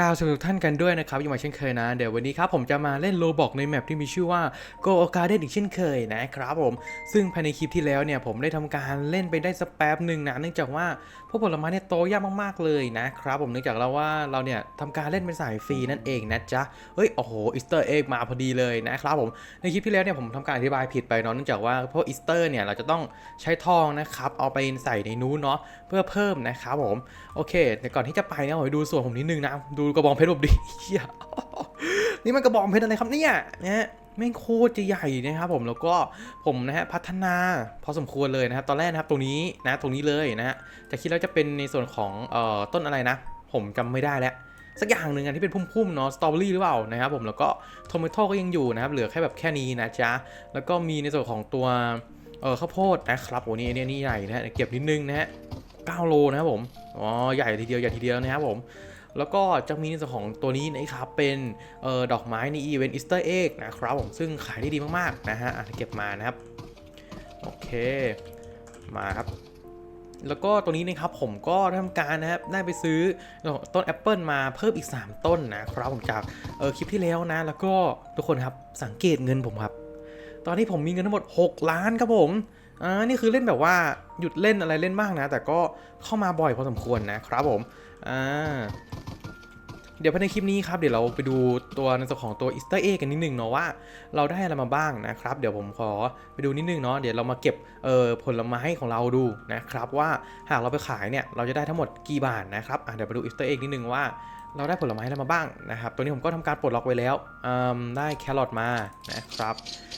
กล่าวสวัสดีทุกท่านกันด้วยนะครับยังมาเช่นเคยนะ เดี๋ยววันนี้ครับผมจะมาเล่นโลบอกในแมปที่มีชื่อว่า Go o Garden อีกเช่นเคยนะครับผม ซึ่งภายในคลิปที่แล้วเนี่ยผมได้ทำการเล่นไปได้สักแป๊บหนึ่งนะเนื่องจากว่าพวกผลไม้เนี่ยโตยากมากๆเลยนะครับผมเนื่องจากเราว่าเราเนี่ยทำการเล่นเป็นสายฟรีนั่นเองนะจ๊ะเฮ้ยโอ้โหอีสเตอร์เอ็กมาพอดีเลยนะครับผมในคลิปที่แล้วเนี่ยผมทำการอธิบายผิดไปเนาะเนื่องจากว่าพวกอีสเตอร์เนี่ยเราจะต้องใช้ทองนะครับเอาไปใส่ในนู้นเนาะเพื่อเพิ่มนะครับผมโอเคแต่ก่อนที่จะไปนะผมดูส่วนผมนิดนึงนะดููกระบองเพชรผมดิเหี้ยนี่มันกระบองเพชรอะไรครับเนี่ยนะฮะแม่งโคตรจะใหญ่นะครับผมแล้วก็ผมนะฮะพัฒนาพอสมควรเลยนะครับ ตอนแรกนะครับตรงนี้นะตรงนี้เลยนะฮะแต่คิดแล้วจะเป็นในส่วนของเอ่อต้นอะไรนะ ผมจำไม่ได้แล้วสักอย่างหนึ่งอันที่เป็นพุ่มๆเนาะสตรอเบอรี่หรือเปล่านะครับผมแล้วก็โทเมโต้ก็ยังอยู่นะครับเหลือแค่แบบแค่นี้นะจ๊ะแล้วก็มีในส่วนของตัวเออข้าวโพดนะครับโอ้นี่นี่นี่ใหญ่นะฮะเก็บนิดนึงนะฮะ9โลนะครับผมอ๋อใหญ่ทีเดียวใหญ่ทีเดียวนะครับผม แล้วก็จะมีในส่วนของตัวนี้นะครับเป็นออดอกไม้ในอีเวนต์อีสเตอร์เอ็กนะครับผมซึ่งขายได้ดีมากๆนะฮะอะเก็บมานะครับ โอเคมาครับแล้วก็ตัวนี้นะครับผมก็ได้ทำการนะครับได้ไปซื้อต้นแอปเปิลมาเพิ่มอีก 3 ต้นนะครับผมจากเออคลิปที่แล้วนะ แล้วก็ทุกคนครับสังเกตเงินผมครับ ตอนนี้ผมมีเงินทั้งหมด 6 ล้านครับผมอ่านี่คือเล่นแบบว่าหยุดเล่นอะไรเล่นบ้างนะ แต่ก็เข้ามาบ่อยพอสมควรนะครับผมอ่า เดี๋ยวภายในคลิปนี้ครับเดี๋ยวเราไปดูตัวในส่วนของตัวอีสเตอร์เอกันนิดนึงเนาะว่าเราได้อะไรมาบ้างนะครับ เดี๋ยวผมขอไปดูนิดนึงเนาะเดี๋ยวเรามาเก็บเอ่อผลไม้ของเราดูนะครับว่าหากเราไปขายเนี่ยเราจะได้ทั้งหมดกี่บาทนะครับอะเดี๋ยวไปดูอีสเตอร์เอนิดนึงว่าเราได้ผลไม้อะไรมาบ้างนะครับ ตัวนี้ผมก็ทำการปลดล็อกไว้แล้วได้แครอทมานะครับ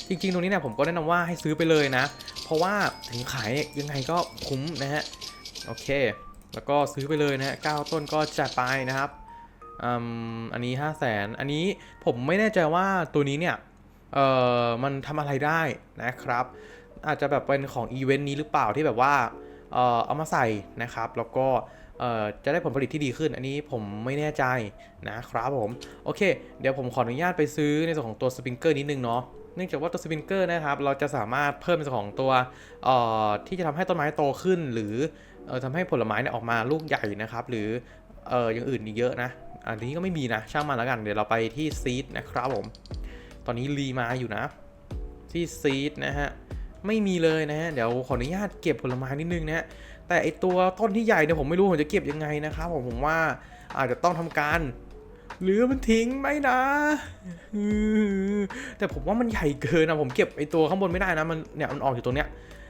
จริง ๆ ตรงนี้เนี่ยผมก็แนะนำว่าให้ซื้อไปเลยนะ เพราะว่าถึงขายยังไงก็คุ้มนะฮะ โอเค แล้วก็ซื้อไปเลยนะฮะ9ต้นก็จัดไปนะครับ อันนี้ 5 0 0แสนอันนี้ผมไม่แน่ใจว่าตัวนี้เนี่ยเออมันทำอะไรได้นะครับ อาจจะแบบเป็นของอีเวนต์นี้หรือเปล่าที่แบบว่าเออเอามาใส่นะครับ แล้วก็เออจะได้ผลผลิตที่ดีขึ้น อันนี้ผมไม่แน่ใจนะครับผม โอเค เดี๋ยวผมขออนุญาตไปซื้อในส่วนของตัวสปริงเกอร์นิดนึงเนาะเนื่องจากว่าตัวสปริงเกอร์นะครับ เราจะสามารถเพิ่มในส่วนของตัวเอ่อที่จะทำให้ต้นไม้โตขึ้น หรือเออทำให้ผลไม้เนี่ยออกมาลูกใหญ่นะครับ หรือเอออย่างอื่นอีกเยอะนะ อันนี้ก็ไม่มีนะ ช่างมันแล้วกัน เดี๋ยวเราไปที่ซีดนะครับผม ตอนนี้รีมาอยู่นะ ที่ซีดนะฮะ ไม่มีเลยนะฮะ เดี๋ยวขออนุญาตเก็บผลไม้นิดนึงนะฮะ แต่ไอตัวต้นที่ใหญ่เนี่ยผมไม่รู้ผมจะเก็บยังไงนะครับผมผมว่าอาจจะต้องทำการหรือมันทิ้งไหมนะ แต่ผมว่ามันใหญ่เกินนะผมเก็บไอตัวข้างบนไม่ได้นะ มันเนี่ยมันออกอยู่ตรงเนี้ย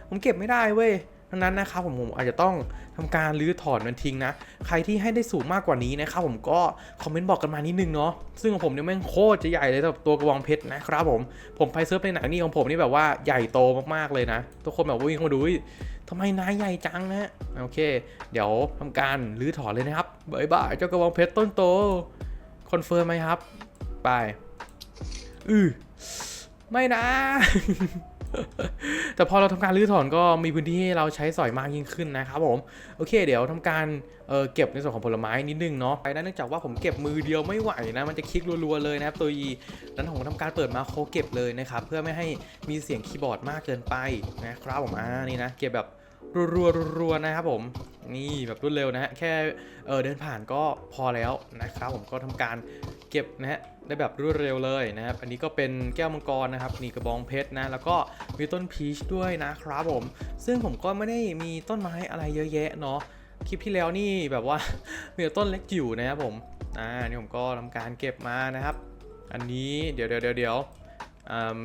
ผมเก็บไม่ได้เว้ย ดังนั้นนะครับผมผมอาจจะต้องทำการรื้อถอนมันทิ้งนะ ใครที่ให้ได้สูงมากกว่านี้นะครับผมก็คอมเมนต์บอกกันมานิดนึงเนาะซึ่งของผมเนี่ยแม่งโคตรจะใหญ่เลยสำหรับตัวกระบองเพชรนะครับผมผมไปเซิร์ฟในหนังนี่ของผมนี่แบบว่าใหญ่โตมากๆเลยนะทุกคนแบบวิ่งมาดูทำไมนายใหญ่จังนะโอเค เดี๋ยวทำการรื้อถอนเลยนะครับบายบายเจ้ากระบองเพชรต้นโตคอนเฟิร์มไหมครับ ไปอือไม่นะ แต่พอเราทำการรื้อถอนก็มีพื้นที่ให้เราใช้สอยมากยิ่งขึ้นนะครับผม โอเค เดี๋ยวทำการเเก็บในส่วนของผลไม้นิดนึงเนาะไปนะเนื่องจากว่าผมเก็บมือเดียวไม่ไหวนะ มันจะคลิกรัวๆเลยนะครับตัวยีนั้นผมทำการเปิดมาโคเก็บเลยนะครับ เพื่อไม่ให้มีเสียงคีย์บอร์ดมากเกินไปนะครับผมอ่านี่นะ เก็บแบบรัวๆรัวๆนะครับผมนี่แบบรวดเร็วนะฮะแค่เเดินผ่านก็พอแล้วนะครับผมก็ทำการเก็บนะฮะ ได้แบบรวดเร็วเลยนะครับ อันนี้ก็เป็นแก้วมังกรนะครับนี่กระบองเพชรนะ แล้วก็มีต้นพีชด้วยนะครับผม ซึ่งผมก็ไม่ได้มีต้นไม้อะไรเยอะแยะเนาะ คลิปที่แล้วนี่แบบว่า มีแต่ต้นเล็กจิ๋วนะครับผม อ่า นี่ผมก็ทำการเก็บมานะครับ อันนี้เดี๋ยวเดี๋ยวเดี๋ยวเดี๋ยวอืม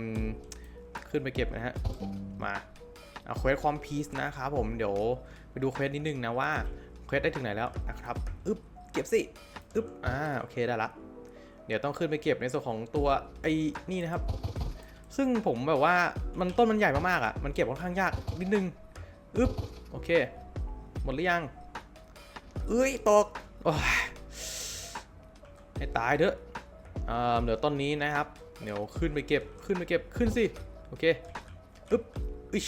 ขึ้นไปเก็บนะฮะ มาเอาเควสความพีซนะครับผม เดี๋ยวไปดูเควสนิดนึงนะว่าเควสได้ถึงไหนแล้วนะครับ อึ๊บ เก็บสิ อึ๊บ อ่า โอเคได้ละ เดี๋ยวต้องขึ้นไปเก็บในส่วนของตัวไอ้นี่นะครับ ซึ่งผมแบบว่ามันต้นมันใหญ่มากๆอะ มันเก็บค่อนข้างยากนิดนึงอึ๊บโอเค หมดหรือยัง เอ้ยตกอ้ยให้ตายเถอะอ่าเหลือต้นนี้นะครับ เดี๋ยวขึ้นไปเก็บขึ้นไปเก็บขึ้นสิโอเคอึ๊บอิช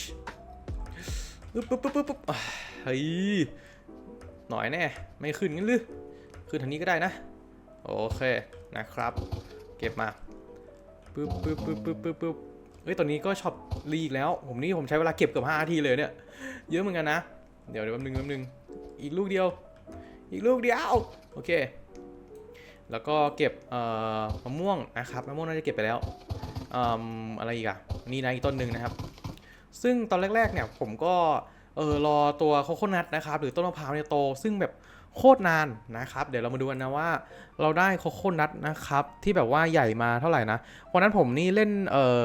อึ๊บปึ๊บปึ๊บปึ๊บปึ๊บอ่าเฮ้ยหน่อยแน่ ไม่ขึ้นงั้นหรือขึ้นทางนี้ก็ได้นะ โอเค นะครับ เก็บมาปึ๊บปึ๊บปึ๊บปึ๊บปึ๊บปึ๊บเฮ้ยตอนนี้ก็ช็อปรีกแล้ว ผมนี่ผมใช้เวลาเก็บเกือบ5นาทีเลยเนี่ย เยอะเหมือนกันนะ เดี๋ยวเดี๋ยวแป๊บนึงแป๊บนึง อีกลูกเดียว อีกลูกเดียว โอเค แล้วก็เก็บเอ่อมะม่วงนะครับมะม่วงน่าจะเก็บไปแล้วอืมอะไรอีกอะนี่นะอีกต้นหนึ่งนะครับ ซึ่งตอนแรกๆเนี่ยผมก็เออรอตัวโคโคนัทนะครับหรือต้นมะพร้าวเนี่ยโต ซึ่งแบบ โคตรนานนะครับ เดี๋ยวเรามาดูกันนะว่า เราได้โคโค่นัทนะครับ ที่แบบว่าใหญ่มาเท่าไหร่นะ วันนั้นผมนี่เล่นเอ่อ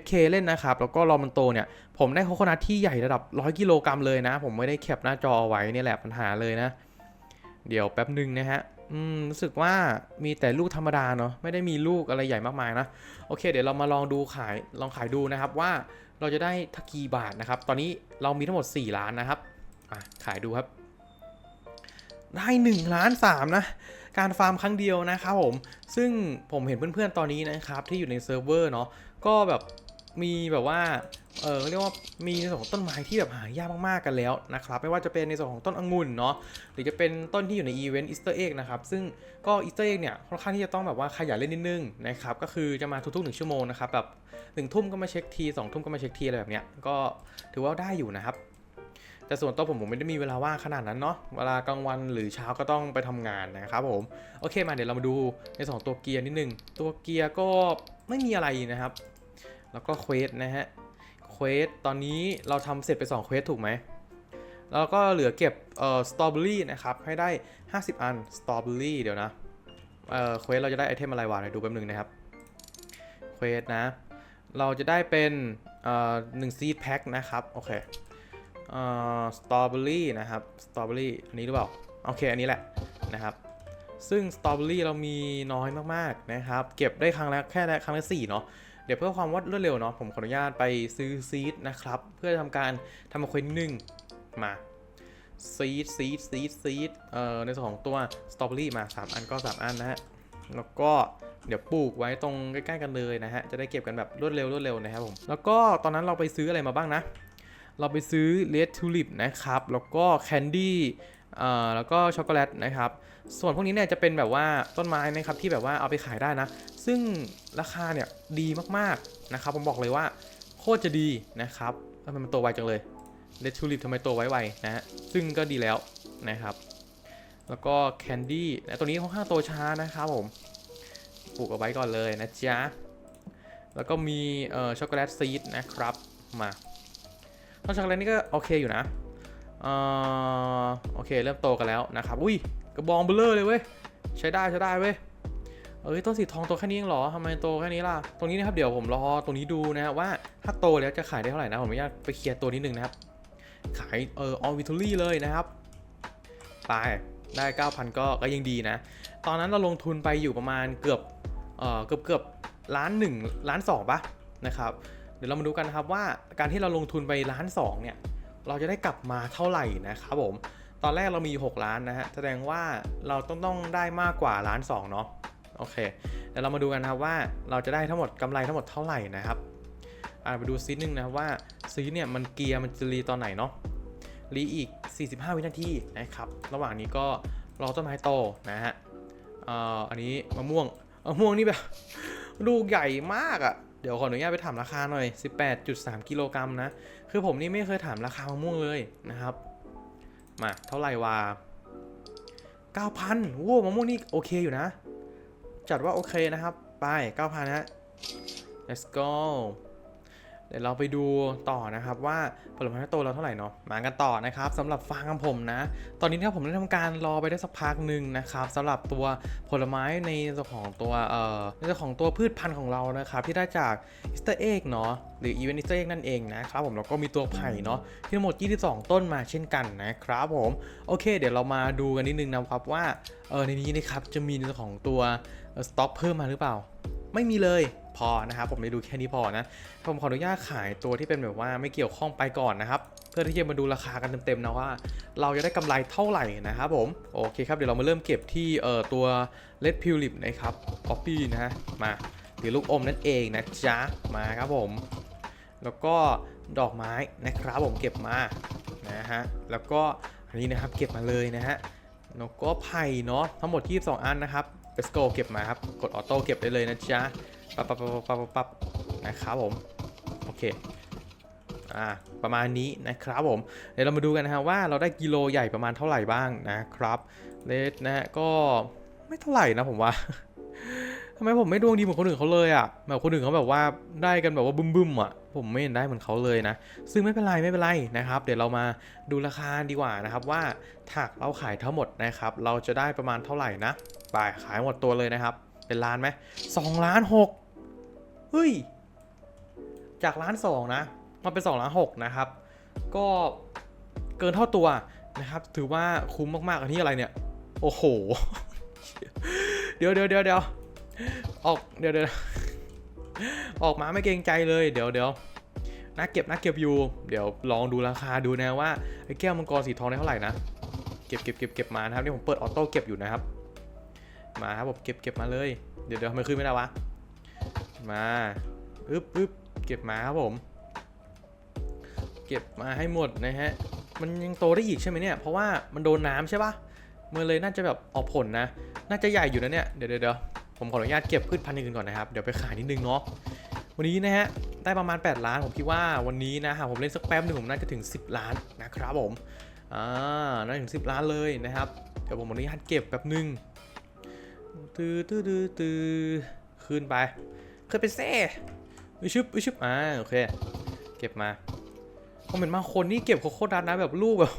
FK เล่นนะครับ แล้วก็รอมันโตเนี่ย ผมได้โคโค่นัทที่ใหญ่ระดับ 100 กิโลกรัมเลยนะ ผมไม่ได้แคปหน้าจอเอาไว้เนี่ยแหละปัญหาเลยนะ เดี๋ยวแป๊บหนึ่งนะฮะอืมรู้สึกว่ามีแต่ลูกธรรมดาเนาะไม่ได้มีลูกอะไรใหญ่มากมายนะโอเค เดี๋ยวเรามาลองดูขายลองขายดูนะครับว่าเราจะได้ทักกี่บาทนะครับ ตอนนี้เรามีทั้งหมด 4 ล้านนะครับอะขายดูครับ ได้1ล้าน3นะการฟาร์มครั้งเดียวนะครับผม ซึ่งผมเห็นเพื่อนๆตอนนี้นะครับ ที่อยู่ในเซิร์ฟเวอร์เนาะก็แบบมีแบบว่า เออเรียกว่ามีในส่วนของต้นไม้ที่แบบหายากมากๆกันแล้วนะครับ ไม่ว่าจะเป็นในส่วนของต้นองุ่นเนาะหรือจะเป็นต้นที่อยู่ในอีเวนต์อีสเตอร์เอ็กนะครับ ซึ่งก็อีสเตอร์เอ็กเนี่ยค่อนข้างที่จะต้องแบบว่าขยันเล่นนิดนึงนะครับ ก็คือจะมาทุกๆหนึ่งชั่วโมงนะครับแบบหนึ่งทุ่มก็มาเช็คทีสองทุ่มก็มาเช็คทีอะไรแบบเนี้ยก็ถือว่าได้อยู่นะครับ แต่ส่วนตัวผมผมไม่ได้มีเวลาว่างขนาดนั้นเนาะเวลากลางวันหรือเช้าก็ต้องไปทำงานนะครับผมโอเคมาเดี๋ยวเรามาดูในสองตัวเกียร์นิดนึงตัวเกียร์ก็ไม่มีอะไรนะครับ แล้วก็เควสนะฮะเควสตอนนี้เราทำเสร็จไป2เควสถูกไหมแล้วก็เหลือเก็บเอ่อสตรอเบอรี่นะครับให้ได้ 50 อันสตรอเบอรี่เดี๋ยวนะเอ่อเควสเราจะได้ไอเทมอะไรวะเดี๋ยวดูแป๊บนึงนะครับเควสนะ เราจะได้เป็นเอ่อหนึ่งซีดแพ็คนะครับโอเค สตรอเบอรี่นะครับสตรอเบอรี่อันนี้หรือเปล่า โอเค อันนี้แหละนะครับ ซึ่งสตรอเบอรี่เรามีน้อยมากๆนะครับ เก็บได้ครั้งละแค่ครั้งละสี่เนาะเดี๋ยวเพื่อความวัดรวดเร็วเนาะผมขออนุญาตไปซื้อซีดนะครับ เพื่อทำการทำมาควินหนึ่งมาซีดซีดซีดซีดเอ่อในส่วนของตัวสตรอเบอรี่มา 3 อันก็ 3 อันนะฮะแล้วก็เดี๋ยวปลูกไว้ตรงใกล้ๆกันเลยนะฮะจะได้เก็บกันแบบรวดเร็วรวดเร็วนะครับผมแล้วก็ตอนนั้นเราไปซื้ออะไรมาบ้างนะ เราไปซื้อเลดทูลิปนะครับ แล้วก็แคนดี้แล้วก็ช็อกโกแลตนะครับ ส่วนพวกนี้เนี่ยจะเป็นแบบว่าต้นไม้นะครับที่แบบว่าเอาไปขายได้นะ ซึ่งราคาเนี่ยดีมากๆนะครับ ผมบอกเลยว่าโคตรจะดีนะครับทำไมมันโตไวจังเลยเลทูลิปทำไมโตไวไวๆนะฮะ ซึ่งก็ดีแล้วนะครับ แล้วก็แคนดี้นะตัวนี้ค่อนข้างโตช้านะครับผม ปลูกเอาไว้ก่อนเลยนะจ๊ะ แล้วก็มีช็อกโกแลตซีดนะครับ มา ต้นช็อกโกแลตนี่ก็โอเคอยู่นะเอ่อโอเค เริ่มโตกันแล้วนะครับ อุ้ยกระบองเบลเลอร์เลยเว้ย ใช้ได้ใช้ได้เว้ยเอ้ยต้นสีทองโตแค่นี้เองเหรอทำไมโตแค่นี้ล่ะ ตรงนี้นะครับเดี๋ยวผมรอตรงนี้ดูนะฮะว่าถ้าโตแล้วจะขายได้เท่าไหร่นะผมอนุญาตไปเคลียร์ตัวนิดนึงนะครับ ขายเออออวิทอรี่เลยนะครับไปได้ 9,000 ก็ก็ยังดีนะ ตอนนั้นเราลงทุนไปอยู่ประมาณเกือบเออเกือบเกือบล้านหนึ่งล้านสองปะนะครับ เดี๋ยวเรามาดูกันนะครับว่าการที่เราลงทุนไปล้านสองเนี่ยเราจะได้กลับมาเท่าไหร่นะครับผมตอนแรกเรามี 6 ล้านนะฮะแสดงว่าเราต้องต้องได้มากกว่าล้านสองเนาะโอเคเดี๋ยวเรามาดูกันนะครับว่าเราจะได้ทั้งหมดกำไรทั้งหมดเท่าไหร่นะครับอ่าไปดูซีนึงนะว่าซีเนี่ยมันเกียร์มันจะรีตอนไหนเนาะรีอีก 45 วินาทีนะครับระหว่างนี้ก็รอต้นไม้โตนะฮะอ่ออันนี้มะม่วงมะม่วงนี่แบบลูกใหญ่มากอะ่ะ ดี๋ยวขออนุญาตไปถามราคาหน่อย 18.3 กิโลกรัมนะ คือผมนี่ไม่เคยถามราคามะม่วงเลยนะครับ มาเท่าไหร่วะ9,000โว้มะม่วงนี่โอเคอยู่นะ จัดว่าโอเคนะครับ ไป 9,000นะฮะ let's go เดี๋ยวเราไปดูต่อนะครับว่าผลไม้โตเราเท่าไหร่เนาะมากันต่อนะครับสำหรับฟาร์มผมนะ ตอนนี้ถ้าผมได้ทำการรอไปได้สักพักหนึ่งนะครับสำหรับตัวผลไม้ในส่วนของตัวเอ่อในส่วนของตัวพืชพันธุ์ของเรานะครับที่ได้จากอิสเตอร์เอ็กเนาะหรืออีเวนต์อิสเตอร์เอ็กนั่นเองนะครับผมแล้วก็มีตัวไผ่เนาะที่ทั้งหมด 22 ต้นมาเช่นกันนะครับผมโอเค เดี๋ยวเรามาดูกันนิดนึงนะครับว่าเออในนี้นะครับจะมีในส่วนของตัวสต็อกเพิ่มมาหรือเปล่า ไม่มีเลย พอนะครับผมไปดูแค่นี้พอนะผมขออนุญาตขายตัวที่เป็นแบบว่าไม่เกี่ยวข้องไปก่อนนะครับเพื่อที่จะมาดูราคากันเต็มๆนะว่า เราจะได้กำไรเท่าไหร่นะครับผมโอเคครับเดี๋ยวเรามาเริ่มเก็บที่เอ่อตัว Red p u l i p นะครับ Poppy นะฮะมาหรือลูกอมนั่นเองนะจ๊ะมาครับผม แล้วก็ดอกไม้นะครับผมเก็บมานะฮะแล้วก็อันนี้นะครับเก็บมาเลยนะฮะแล้วก็ไผ่เนาะทั้งหมด22อันนะครับ let's go เก็บมาครับ กดออโต้เก็บได้เลยนะจ๊ะ ปั๊บปั๊บปั๊บปั๊บปั๊บปั๊บนะครับผมโอเคอ่าประมาณนี้นะครับผมเดี๋ยวเรามาดูกันนะฮะว่าเราได้กิโลใหญ่ประมาณเท่าไหร่บ้างนะครับเลสนะฮะก็ไม่เท่าไหร่นะผมว่าทำไมผมไม่ดวงดีเหมือนคนอื่นเขาเลยอะแบบคนอื่นเขาแบบว่าได้กันแบบว่าบึ้มๆอะ ผมไม่เห็นได้เหมือนเขาเลยนะ ซึ่งไม่เป็นไรไม่เป็นไรนะครับ เดี๋ยวเรามาดูราคาดีกว่านะครับว่าถักเราขายทั้งหมดนะครับ เราจะได้ประมาณเท่าไหร่นะไปขายหมดตัวเลยนะครับ เป็นล้านไหมสองล้านหกเฮ้ย จากล้านสองนะ มาเป็นสองล้านหกนะครับ ก็เกินเท่าตัวนะครับ ถือว่าคุ้มมากๆอันนี้อะไรเนี่ย โอ้โห เดี๋ยวเดี๋ยวเดี๋ยวเดี๋ยวออกเดี๋ยวเดี๋ยวออกมาไม่เกรงใจเลย เดี๋ยวเดี๋ยวน่าเก็บน่าเก็บอยู่ เดี๋ยวลองดูราคาดูนะว่าไอ้แก้วมังกรสีทองได้เท่าไหร่นะ เก็บเก็บเก็บเก็บมานะครับนี่ผมเปิดออโต้เก็บอยู่นะครับ มาครับผมเก็บเก็บมาเลย เดี๋ยวเดี๋ยวทำไมขึ้นไม่ได้วะ มาอึ๊บอึ๊บเก็บมาครับผม เก็บมาให้หมดนะฮะ มันยังโตได้อีกใช่ไหมเนี่ย เพราะว่ามันโดนน้ำใช่ปะมันเลยน่าจะแบบออกผลนะ น่าจะใหญ่อยู่นะเนี่ย เดี๋ยวเดี๋ยวผมขออนุญาตเก็บพืชพันธุ์อื่นก่อนนะครับ เดี๋ยวไปขายนิดนึงเนาะ วันนี้นะฮะ ได้ประมาณ 8 ล้าน ผมคิดว่าวันนี้นะหากผมเล่นสักแป๊บหนึ่งผมน่าจะถึง 10 ล้านนะครับผม อ่า น่าจะถึง 10 ล้านเลยนะครับ เดี๋ยวผมขออนุญาตเก็บแป๊บหนึง ตื้อตื้อตื้อตื้อขึ้นไปขึ้นไปเซ่อึชึบอึชึบอ่าโอเค เก็บมาผมเห็นบางคนนี่เก็บโคโค่ดันนะแบบลูกแบบ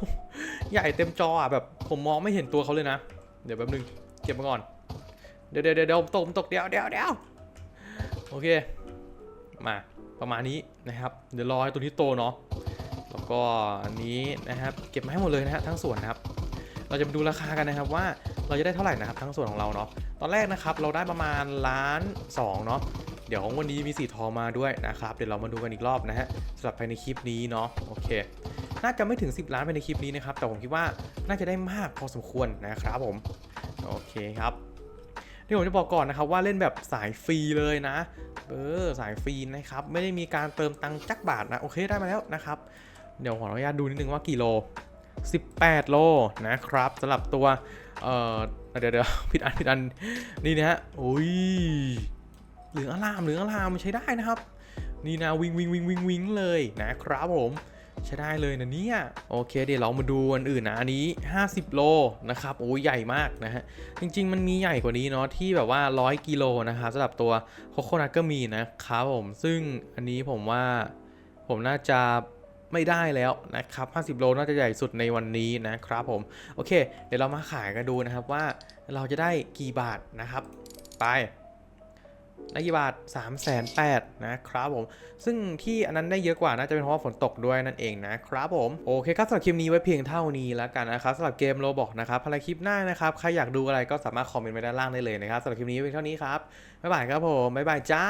ใหญ่เต็มจออะแบบผมมองไม่เห็นตัวเขาเลยนะ เดี๋ยวแป๊บนึงเก็บมาก่อน เดี๋ยวเดี๋ยวเดี๋ยวตกตกเดี๋ยวเดี๋ยวเดี๋ยวโอเค มาประมาณนี้นะครับ เดี๋ยวรอให้ตัวนี้โตเนาะแล้วก็อันนี้นะครับ เก็บมาให้หมดเลยนะฮะทั้งส่วนนะครับ เราจะมาดูราคากันนะครับว่าเราจะได้เท่าไหร่นะครับทั้งส่วนของเราเนาะตอนแรกนะครับเราได้ประมาณล้านสองเนาะเดี๋ยววันนี้มีสีทองมาด้วยนะครับเดี๋ยวเรามาดูกันอีกรอบนะฮะสำหรับภายในคลิปนี้เนาะโอเคน่าจะไม่ถึง 10 ล้านภายในคลิปนี้นะครับแต่ผมคิดว่าน่าจะได้มากพอสมควรนะครับผมโอเคครับที่ผมจะบอกก่อนนะครับว่าเล่นแบบสายฟรีเลยนะ เออสายฟรีนะครับ ไม่ได้มีการเติมตังค์จักบาทนะ โอเคได้มาแล้วนะครับ เดี๋ยวขออนุญาตดูนิดนึงว่ากี่โล 18 โลนะครับสำหรับตัว เอ่อ เดี๋ยวเดี๋ยวผิดอันผิดอัน นี่นะฮะโอ้ย เหลืองอลามเหลืองอลามใช้ได้นะครับ นี่นะวิงวิงวิงวิงวิงเลยนะครับผมใช้ได้เลยนะเนี่ย โอเคเดี๋ยวเรามาดูอันอื่นนะ อันนี้ 50 โลนะครับโอ้ยใหญ่มากนะฮะ จริง ๆ มันมีใหญ่กว่านี้เนาะที่แบบว่า 100 กิโลนะครับสำหรับตัวโคโคนัทก็มีนะครับผม ซึ่งอันนี้ผมว่าผมน่าจะ ไม่ได้แล้วนะครับ 50 โลน่าจะใหญ่สุดในวันนี้นะครับผม โอเค เดี๋ยวเรามาขายกันดูนะครับว่าเราจะได้กี่บาทนะครับ ไปได้กี่บาท3 8 0 0 0นะครับผม ซึ่งที่อันนั้นได้เยอะกว่าน่าจะเป็นเพราะว่าฝนตกด้วยนั่นเองนะครับผม โอเคครับสำหรับคลิปนี้ไว้เพียงเท่านี้แล้วกันนะครับสำหรับเกมโรบอกนะครับภายในคลิปหน้านะครับ ใครอยากดูอะไรก็สามารถคอมเมนต์ไว้ด้านล่างได้เลยนะครับสำหรับคลิปนี้ไว้เท่านี้ครับ บ๊ายบายครับผม บ๊ายบายจ้า